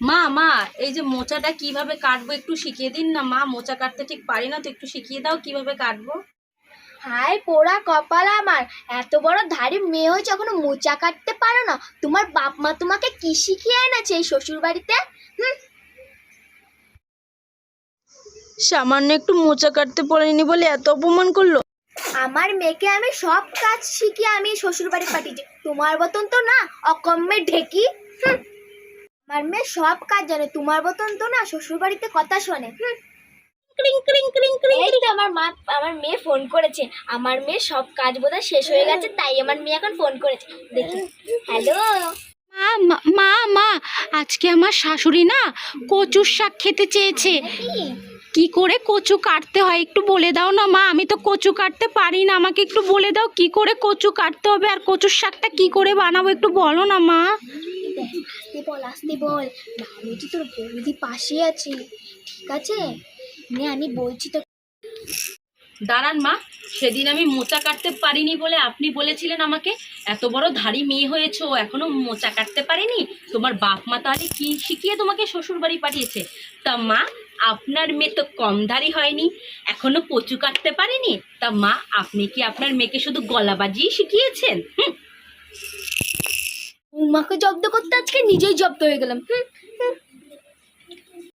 মা মা এই যে মোচাটা কীভাবে কাটবো একটু শিখিয়ে দিন না মা মোচা কাটতে ঠিক পারি না তো একটু শিখিয়ে দাও কীভাবে কাটবো। হায় পোড়া কপাল আমার এত বড় ধারে মেয়ে হয়েছে এখনও মোচা কাটতে পারো না। তোমার বাপ মা তোমাকে কি শিখিয়ে এনেছে এই শ্বশুর বাড়িতে হুম? সামান্য একটু মোচা কাটতে পারিনি বলে এত অপমান করল। আমার মেয়েকে আমি সব কাজ শিখিয়ে আমি শ্বশুর বাড়ি পাঠিয়েছি। তোমার মতন তো না অকম্মে ঢেকি। হুম। আমার মেয়ে সব কাজ জানে। তোমার মতন তো না শ্বশুর বাড়িতে কথা শোনে। ক্রিং ক্রিং ক্রিং ক্রিং এই তো আমার মা আমার মেয়ে ফোন করেছে। আমার মেয়ে সব কাজ বোধহয় শেষ হয়ে গেছে তাই আমার মেয়ে এখন ফোন করেছে। দেখি। হ্যালো। মা মা- মা আজকে আমার শাশুড়ি না কচুর শাক খেতে চেয়েছে। কি করে কচু কাটতে হয় একটু বলে দাও না মা আমি তো কচু কাটতে পারি না। আমাকে একটু বলে দাও কি করে কচু কাটতে হবে আর কচুর শাকটা কি করে বানাবো একটু বলো না মা। বল আসতে বল। না বলছি তোর বৌদি পাশে আছি। ঠিক আছে? নে আমি বলছি তো দাঁড়ান মা সেদিন আমি মোচা কাটতে পারিনি বলে আপনি বলেছিলেন আমাকে। এত বড় ধাড়ি মেয়ে হয়েছো এখনও মোচা কাটতে পারিনি? তোমার বাপ মা তাহলে কি শিখিয়ে তোমাকে শ্বশুর বাড়ি পাঠিয়েছে? তা মা আপনার মেয়ে তো কম ধারি হয়নি। এখনও কচু কাটতে পারেনি? তা মা আপনি কি আপনার মেয়েকে শুধু গলা বাজিয়ে শিখিয়েছেন? হুম, উমাকে জব্দ করতে আজকে নিজেই জব্দ হয়ে গেলাম হুম?